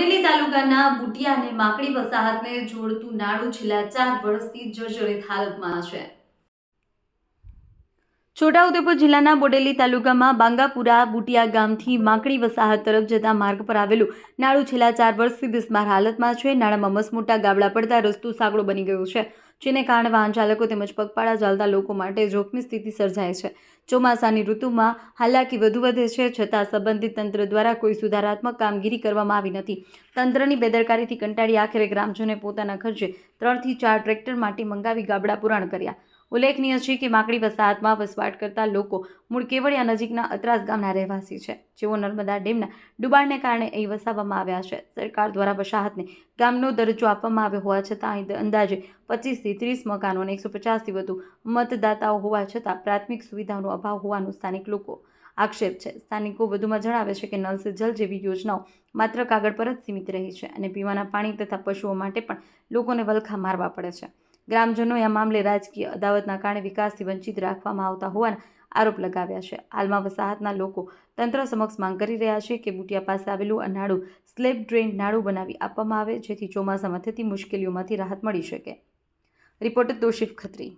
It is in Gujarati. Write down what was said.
બોડેલી તાલુકાના બુટિયા અને માકડી વસાહતને જોડતું નાળું છેલ્લા ચાર વર્ષથી જર્જરિત હાલતમાં છે. છોટાઉદેપુર જિલ્લાના બોડેલી તાલુકામાં બાંગાપુરા બુટિયા ગામથી માંકડી વસાહત તરફ જતા માર્ગ પર આવેલું નાળું છેલ્લા ચાર વર્ષથી બિસ્માર હાલતમાં છે. નાળામાં મસમોટા ગાબડા પડતા રસ્તો સાંકડો બની ગયો છે, જેને કારણે વાહન ચાલકો તેમજ પગપાળા ચાલતા લોકો માટે જોખમી સ્થિતિ સર્જાય છે. ચોમાસાની ઋતુમાં હાલાકી વધુ વધે છે, છતાં સંબંધિત તંત્ર દ્વારા કોઈ સુધારાત્મક કામગીરી કરવામાં આવી નથી. તંત્રની બેદરકારીથી કંટાળી આખરે ગ્રામજનોએ પોતાના ખર્ચે ત્રણથી ચાર ટ્રેક્ટર માટે મંગાવી ગાબડા પુરાણ કર્યા. ઉલ્લેખનીય છે કે માકડી વસાહતમાં વસવાટ કરતા લોકો મૂળ કેવડિયા નજીકના અતરાસ ગામના રહેવાસી છે. જેઓ નર્મદા ડેમના ડુબાણને કારણે અહીં વસાવવામાં આવ્યા છે. સરકાર દ્વારા વસાહતને ગામનો દરજ્જો આપવામાં આવ્યો હોવા છતાં અહીં અંદાજે પચીસથી ત્રીસ મકાનો અને એકસો પચાસથી વધુ મતદાતાઓ હોવા છતાં પ્રાથમિક સુવિધાઓનો અભાવ હોવાનું સ્થાનિક લોકો આક્ષેપ છે. સ્થાનિકો વધુમાં જણાવે છે કે નલ સે જલ જેવી યોજનાઓ માત્ર કાગળ પર જ સીમિત રહી છે અને પીવાના પાણી તથા પશુઓ માટે પણ લોકોને વલખા મારવા પડે છે. ગ્રામજનોએ આ મામલે રાજકીય અદાવતના કારણે વિકાસથી વંચિત રાખવામાં આવતા હોવાના આરોપ લગાવ્યા છે. હાલમાં વસાહતના લોકો તંત્ર સમક્ષ માંગ કરી રહ્યા છે કે બુટિયા પાસે આવેલું આ નાળું સ્લેબ ડ્રેન નાળું બનાવી આપવામાં આવે, જેથી ચોમાસામાં થતી મુશ્કેલીઓમાંથી રાહત મળી શકે. રિપોર્ટર તોશિફ ખત્રી.